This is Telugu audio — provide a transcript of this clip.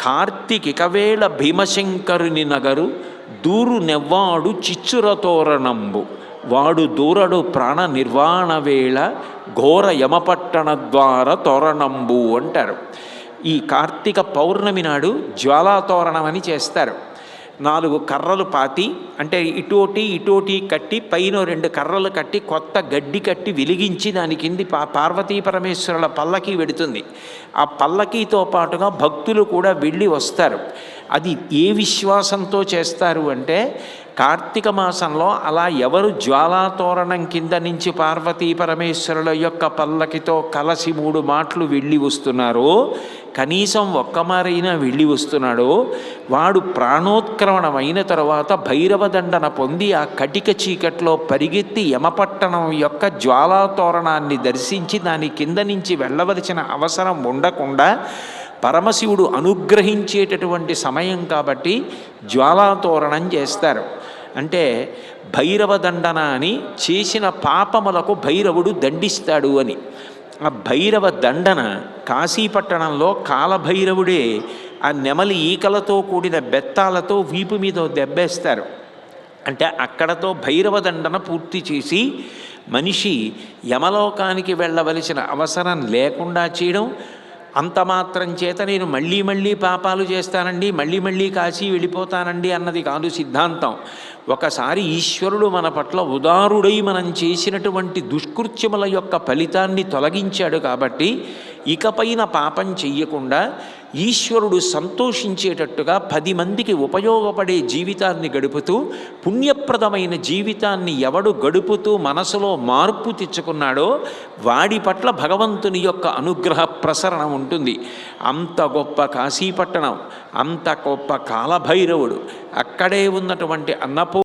కార్తికికవేళ భీమశంకరుని నగరు దూరు నెవ్వాడు చిచ్చురతోరణంబు. వాడు దూరడు ప్రాణ నిర్వాణ వేళ ఘోర యమపట్టణ ద్వార తోరణంబు అంటారు. ఈ కార్తీక పౌర్ణమి నాడు జ్వాలాతోరణం అని చేస్తారు. నాలుగు కర్రలు పాతి అంటే ఇటోటి ఇటోటి కట్టి పైన రెండు కర్రలు కట్టి కొత్త గడ్డి కట్టి వెలిగించి దాని కింది పా పార్వతీ పరమేశ్వరుల పల్లకి వెడుతుంది. ఆ పల్లకీతో పాటుగా భక్తులు కూడా వెళ్ళి వస్తారు. అది ఏ విశ్వాసంతో చేస్తారు అంటే కార్తీక మాసంలో అలా ఎవరు జ్వాలాతోరణం కింద నుంచి పార్వతీ పరమేశ్వరుల యొక్క పల్లకితో కలసి మూడు మాటలు వెళ్ళి వస్తున్నారో కనీసం ఒక్కమారైనా వెళ్ళి వస్తున్నాడో వాడు ప్రాణోత్క్రమణం అయిన తర్వాత భైరవ దండన పొంది ఆ కటిక చీకట్లో పరిగెత్తి యమపట్టణం యొక్క జ్వాలాతోరణాన్ని దర్శించి దాని కింద నుంచి వెళ్ళవలసిన అవసరం ఉండకుండా పరమశివుడు అనుగ్రహించేటటువంటి సమయం కాబట్టి జ్వాలాతోరణం చేస్తారు. అంటే భైరవ దండన అని చేసిన పాపములకు భైరవుడు దండిస్తాడు అని. ఆ భైరవ దండన కాశీపట్టణంలో కాలభైరవుడే ఆ నెమలి ఈకలతో కూడిన బెత్తాలతో వీపు మీద దెబ్బేస్తారు. అంటే అక్కడతో భైరవ దండన పూర్తి చేసి మనిషి యమలోకానికి వెళ్ళవలసిన అవసరం లేకుండా చేయడం అంత మాత్రం చేత నేను మళ్ళీ మళ్ళీ పాపాలు చేస్తానండి మళ్ళీ మళ్ళీ కాశీ వెళ్ళిపోతానండి అన్నది కాదు సిద్ధాంతం. ఒకసారి ఈశ్వరుడు మన పట్ల ఉదారుడై మనం చేసినటువంటి దుష్కృత్యముల యొక్క ఫలితాన్ని తొలగించాడు కాబట్టి ఇకపైన పాపం చెయ్యకుండా ఈశ్వరుడు సంతోషించేటట్టుగా పది మందికి ఉపయోగపడే జీవితాన్ని గడుపుతూ పుణ్యప్రదమైన జీవితాన్ని ఎవడు గడుపుతూ మనసులో మార్పు తెచ్చుకున్నాడో వాడి పట్ల భగవంతుని యొక్క అనుగ్రహ ప్రసరణ ఉంటుంది. అంత గొప్ప కాశీపట్టణం అంత గొప్ప కాలభైరవుడు అక్కడే ఉన్నటువంటి అన్నపూ